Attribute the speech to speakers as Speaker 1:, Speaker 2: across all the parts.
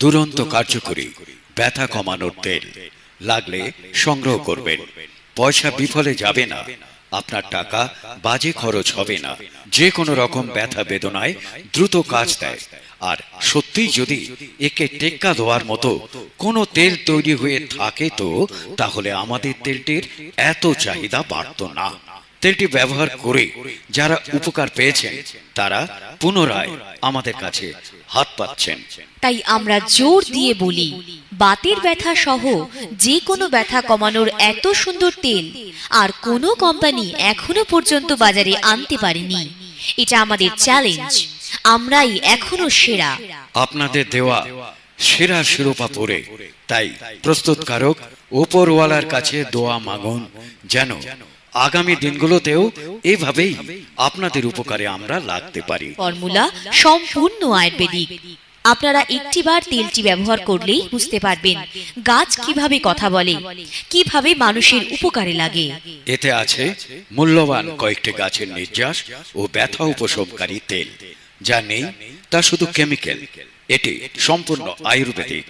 Speaker 1: দুরন্ত কার্যকরী, ব্যথা কমানোর তেল লাগলে সংগ্রহ করবেন। পয়সা বিফলে যাবে না, আপনার টাকা বাজে খরচ হবে না। যে কোনো রকম ব্যথা বেদনায় দ্রুত কাজ দেয়। আর সত্যিই যদি একে টেক্কা দেওয়ার মতো কোনো তেল তৈরি হয়ে থাকে তো, তাহলে আমাদের তেলটির এত চাহিদা বাড়তো না। তেলটি ব্যবহার করে যারা উপকার পেয়েছেন তারা পুনরায় আমাদের কাছে হাত পাচ্ছেন
Speaker 2: তাই আমরা জোর দিয়ে বলি বাতের ব্যথা সহ যে কোনো ব্যথা কমানোর এত সুন্দর তেল আর কোনো কোম্পানি এখনও পর্যন্ত বাজারে আনতে পারেনি। এটা আমাদের চ্যালেঞ্জ আমরাই এখনও সেরা।
Speaker 1: আপনাদের দেওয়া সেরা শিরোপা পরে তাই প্রস্তুতকারক ওপরওয়ালার কাছে দোয়া মাগুন যেন আগামী দিনগুলোতেও এভাবেই আপনাদের উপকারে আমরা লাগতে পারি।
Speaker 2: ফর্মুলা সম্পূর্ণ আয়ুর্বেদিক। আপনারা একটিবার তেলটি ব্যবহার করলেই বুঝতে পারবেন গাছ কীভাবে কথা বলে কীভাবে মানুষের উপকারে লাগে।
Speaker 1: এতে আছে মূল্যবান কয়েকটি গাছের নির্যাস ও ব্যথা উপশমকারী তেল। যা নেই তা শুধু কেমিক্যাল এটি সম্পূর্ণ আয়ুর্বেদিক।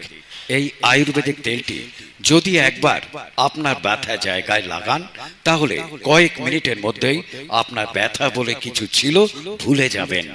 Speaker 1: এই আয়ুর্বেদিক তেলটি যদি একবার আপনার ব্যথা জায়গায় লাগান তাহলে কয়েক মিনিটের মধ্যেই আপনার ব্যথা বলে কিছু ছিল ভুলে যাবেন।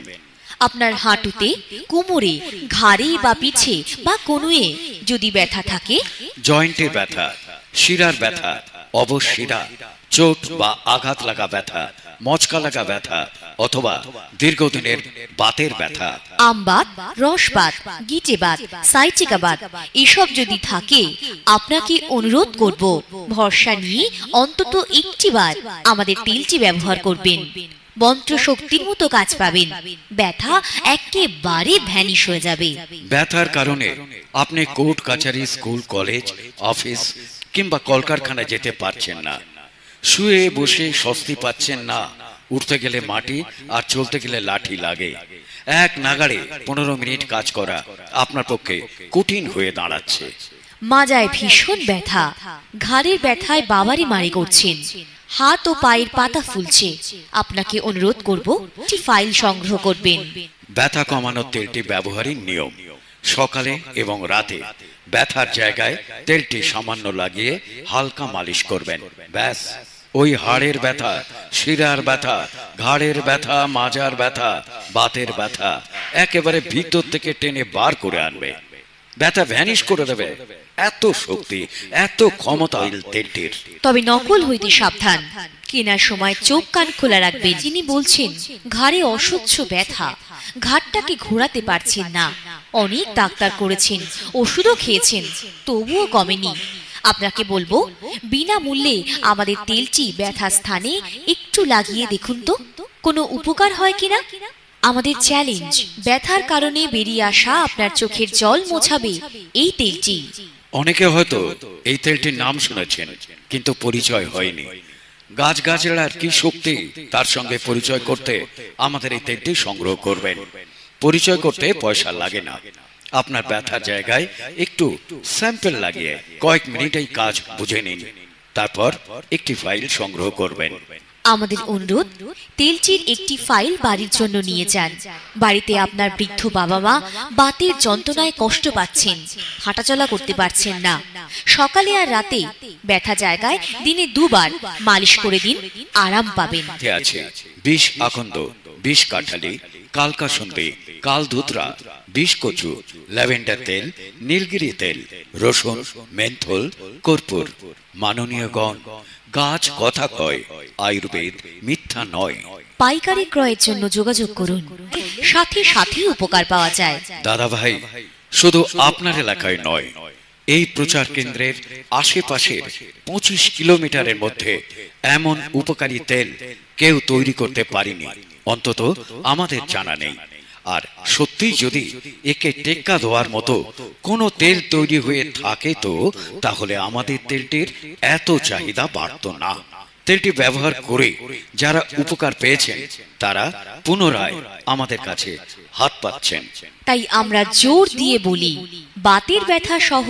Speaker 2: আপনার হাঁটুতে কোমরে ঘাড়ে বা পিছে বা কোনোয়ে যদি ব্যথা থাকে?
Speaker 1: জয়েন্টের ব্যথা শিরার ব্যথা অবশিরা চোট বা আঘাত লাগা ব্যথা মচকা লাগা ব্যথা অথবা দীর্ঘদিনের বাতের ব্যথা।
Speaker 2: আমবাত রসবাত গিটেবাত সাইচিকাবাত এসব যদি থাকে আপনাকে অনুরোধ করব ভরসা নিয়ে অন্তত একটিবার আমাদের তেলটি ব্যবহার করবেন। মন্ত্র শক্তির মতো কাজ পাবেন। ব্যথা একেবারে ভ্যানিশ হয়ে যাবে।
Speaker 1: ব্যথার কারণে আপনি কোর্ট কাছারি স্কুল কলেজ অফিস কিংবা কলকারখানায় যেতে পারছেন না। শুয়ে বসে স্বস্তি পাচ্ছেন না। উঠতে গেলে মাটি আর চলতে গেলে লাঠি লাগে। এক নাগাড়ে পনেরো মিনিট কাজ করা আপনার পক্ষে কঠিন হয়ে দাঁড়াচ্ছে।
Speaker 2: মাজায় ভীষণ ব্যথা। ঘাড়ের ব্যথায় বাবারে মারি করছেন। হাত ও পায়ের পাতা ফুলছে। আপনাকে অনুরোধ করব ফাইল সংগ্রহ করবেন।
Speaker 1: ব্যথা কমানোর তেলটি ব্যবহারের নিয়ম। সকালে এবং রাতে ব্যথার জায়গায় তেলটি সামান্য লাগিয়ে হালকা মালিশ করবেন। ব্যাস। ওই হাড়ের ব্যথা, শিরার ব্যথা, ঘাড়ের ব্যথা, মাজার ব্যথা, বাতের ব্যথা, একেবারে ভিতর থেকে টেনে বার করে আনবে। ব্যথা ভ্যানিশ করে দেবে। এত শক্তি, এত ক্ষমতা তেলটির।
Speaker 2: তবে নকল হইতে সাবধান। কেনার সময় চোখ কান খোলা রাখবেন যিনি বলছেন, ঘাড়ে অসহ্য ব্যথা। ঘাটটাকে ঘোরাতে পারছেন না। অনেক ডাক্তার করেছেন, ওষুধও খেয়েছেন, তবুও কমেনি। আপনাকে বলব, বিনামূল্যে আমাদের তেলটি ব্যথা স্থানে একটু লাগিয়ে দেখুন তো। কোনো উপকার হয় কিনা? আমাদের চ্যালেঞ্জ ব্যথার কারণে বেরিয়ে আসা আপনার চোখের জল মোছাবে এই তেলটি।
Speaker 1: অনেকে হয়তো এই তেলটির নাম শুনেছেন, কিন্তু পরিচয় হয়নি। গাছ গাছড়ার কি শক্তি, তার সঙ্গে পরিচয় করতে আমাদের এই তেলটি সংগ্রহ করবেন। পরিচয় করতে পয়সা লাগে না। আপনার ব্যথার জায়গায় একটু স্যাম্পল লাগিয়ে কয়েক মিনিটেই কাজ বুঝে নিন। তারপর একটি ফাইল সংগ্রহ করবেন।
Speaker 2: আমাদের অনুরোধ তেলচির একটি ফাইল বাড়ির জন্য নিয়ে যান। বাড়িতে আপনার বৃদ্ধ বাবা মা বাতের যন্ত্রণায় কষ্ট পাচ্ছেন হাঁটাচলা করতে পারছেন না। সকালে আর রাতে ব্যথা জায়গায় দিনে দুবার মালিশ করে দিন আরাম পাবেন।
Speaker 1: আছে। বিষ আকন্দ বিষ কাঠালি কালকাসন্দি কালধুতরা বিষ কচু ল্যাভেন্ডার তেল নীলগিরি তেল রসুন মেন্থল কর্পূর। মাননীয় গণ গাছ কথা কয় আয়ুর্বেদ মিথ্যা নয়।
Speaker 2: পাইকারি ক্রয়ের জন্য যোগাযোগ করুন। সাথে সাথেই উপকার পাওয়া যায়।
Speaker 1: দাদা ভাই শুধু আপনার এলাকায় নয় এই প্রচার কেন্দ্রের আশেপাশের পঁচিশ কিলোমিটারের মধ্যে এমন উপকারী তেল কেউ তৈরি করতে পারেনি। অন্তত আমাদের জানা নেই। আর সত্যিই যদি একে টেক্কা দেওয়ার মতো কোনো তেল তৈরি হয়ে থাকে তো, তাহলে আমাদের তেলটির এত চাহিদা বাড়তো না। তেলটি ব্যবহার করে যারা উপকার পেয়েছেন, তারা পুনরায় আমাদের কাছে হাত পাচ্ছেন
Speaker 2: তাই আমরা জোর দিয়ে বলি, বাতের ব্যথা সহ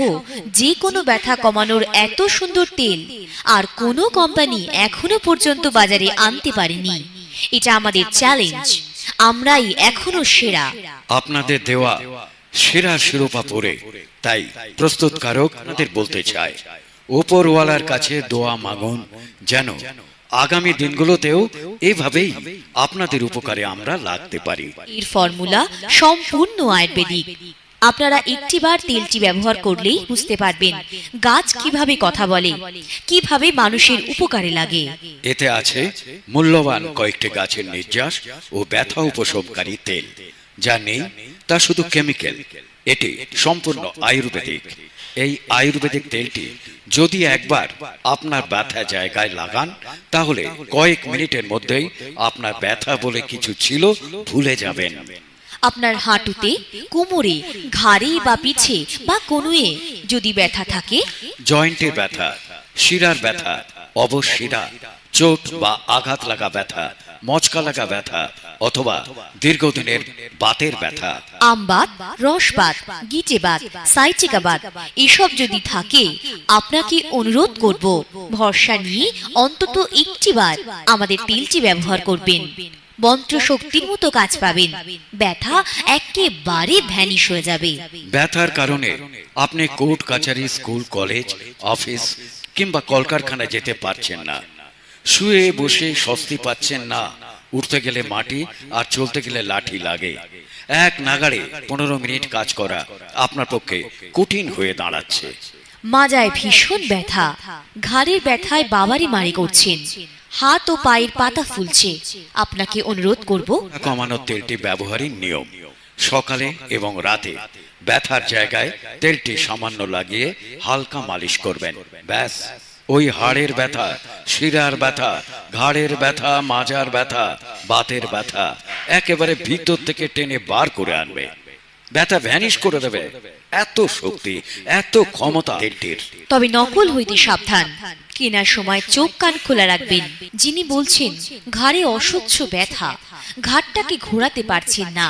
Speaker 2: যে কোনো ব্যথা কমানোর এত সুন্দর তেল আর কোনো কোম্পানি এখনও পর্যন্ত বাজারে আনতে পারেনি। এটা আমাদের চ্যালেঞ্জ আমরাই এখনও সেরা।
Speaker 1: আপনাদের দেওয়া সেরা শিরোপা পরে তাই প্রস্তুতকারক আপনাদের বলতে চায় ওপরওয়ালার কাছে দোয়া মাগন যেন আগামী দিনগুলোতেও এভাবেই আপনাদের উপকারে আমরা লাগতে পারি।
Speaker 2: এর ফর্মুলা সম্পূর্ণ আয়ুর্বেদিক। আপনারা একটিবার তেলটি ব্যবহার করলেই বুঝতে পারবেন গাছ কীভাবে কথা বলে, কীভাবে মানুষের উপকারে লাগে।
Speaker 1: এতে আছে মূল্যবান কয়েকটি গাছের নির্যাস ও ব্যথা উপশমকারী তেল। যা নেই, তা শুধু কেমিক্যাল। এটি সম্পূর্ণ আয়ুর্বেদিক। এই আয়ুর্বেদিক তেলটি যদি একবার আপনার ব্যথা জায়গায় লাগান, তাহলে কয়েক মিনিটের মধ্যেই আপনার ব্যথা বলে কিছু ছিল, ভুলে যাবেন।
Speaker 2: আপনার হাঁটুতে কোমরে ঘাড়ে বা পিছে বা কনুয়ে যদি ব্যথা থাকে?
Speaker 1: জয়েন্টের ব্যথা শিরার ব্যথা অবশিরা চোট বা আঘাত লাগা ব্যথা মচকা লাগা ব্যথা অথবা দীর্ঘদিনের বাতের ব্যথা।
Speaker 2: আমবাত রসবাত গিটেবাত সাইটিকাবাত এসব যদি থাকে আপনাকে অনুরোধ করব ভরসা নিয়ে অন্তত একটিবার আমাদের তেলটি ব্যবহার করবেন। মন্ত্র শক্তির মতো কাজ পাবেন। ব্যথা একেবারে ভ্যানিশ হয়ে যাবে।
Speaker 1: ব্যথার কারণে আপনি কোর্ট কাছারি স্কুল কলেজ অফিস কিংবা কলকারখানায় যেতে পারছেন না। শুয়ে বসে স্বস্তি পাচ্ছেন না। উঠতে গেলে মাটি আর চলতে গেলে লাঠি লাগে। এক নাগাড়ে পনেরো মিনিট কাজ করা আপনার পক্ষে কঠিন হয়ে দাঁড়াচ্ছে।
Speaker 2: মাজায় ভীষণ ব্যথা। ঘাড়ের ব্যথায় বাবারে মারি করছেন। হাত ও পায়ের পাতা ফুলছে। আপনাকে অনুরোধ করব
Speaker 1: কমানোর তেলটি ব্যবহারের নিয়ম। সকালে এবং রাতে ব্যথার জায়গায় তেলটি সামান্য লাগিয়ে হালকা মালিশ করবেন। ব্যাস ওই হাড়ের ব্যথা শিরার ব্যথা ঘাড়ের ব্যথা মাজার ব্যথা বাতের ব্যথা একেবারে ভিতর থেকে টেনে বার করে আনবে। ব্যথা ভ্যানিশ করে দেবে। এত শক্তি এত ক্ষমতা তেলটির।
Speaker 2: তবে নকল হইতে সাবধান। কেনার সময় চোখ কান খোলা রাখবেন। যিনি বলছেন, ঘাড়ে অসহ্য ব্যথা। ঘাটটাকে ঘোরাতে পারছেন না।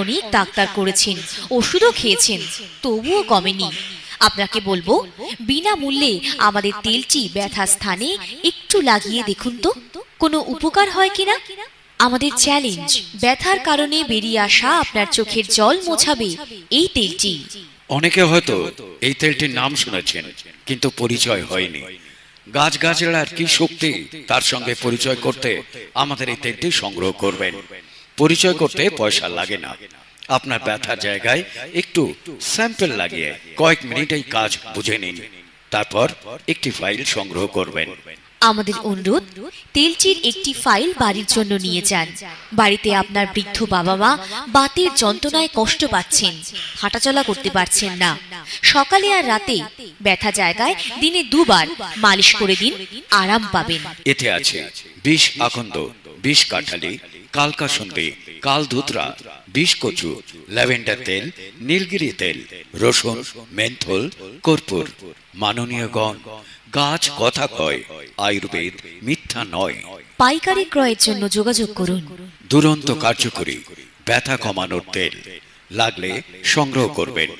Speaker 2: অনেক ডাক্তার করেছেন, ওষুধও খেয়েছেন, তবুও কমেনি। আপনাকে বলব, বিনামূল্যে আমাদের তেলটি ব্যথা স্থানে একটু লাগিয়ে দেখুন তো। কোনো উপকার হয় কিনা? আমাদের চ্যালেঞ্জ, ব্যথার কারণে বেরিয়ে আসা আপনার চোখের জল মোছাবে এই তেলটি।
Speaker 1: অনেকে হয়তো এই তেলটির নাম শুনেছেন, কিন্তু পরিচয় হয়নি। গাছ গাছড়ার কি শক্তি? তার সঙ্গে পরিচয় করতে আমাদের এই তেলটি সংগ্রহ করবেন। পরিচয় করতে পয়সা লাগে না। আপনার ব্যথার জায়গায় একটু স্যাম্পল লাগিয়ে কয়েক মিনিটেই কাজ বুঝে নিন। তারপর একটি ফাইল সংগ্রহ করবেন।
Speaker 2: আমাদের অনুরোধ, তেলচির একটি ফাইল বাড়ির জন্য নিয়ে যান। বাড়িতে আপনার বৃদ্ধ বাবা মা বাতের যন্ত্রণায় কষ্ট পাচ্ছেন, হাঁটাচলা করতে পারছেন না। সকালে আর রাতে ব্যথা জায়গায় দিনে দুবার মালিশ করে দিন, আরাম পাবেন।
Speaker 1: এতে আছে বিষ আকন্দ বিষ কাঠালি কালকাসন্দি কালধুতরা বিষ কচু ল্যাভেন্ডার তেল নীলগিরি তেল রসুন মেন্থল কর্পূর। মাননীয় গণ গাছ কথা কয় আয়ুর্বেদ মিথ্যা নয়।
Speaker 2: পাইকারি ক্রয়ের জন্য যোগাযোগ করুন।
Speaker 1: দুরন্ত কার্যকরী ব্যথা কমানোর তেল। লাগলে সংগ্রহ করবেন।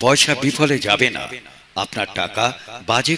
Speaker 1: পয়সা বিফলে যাবে না। আপনার টাকা বাজে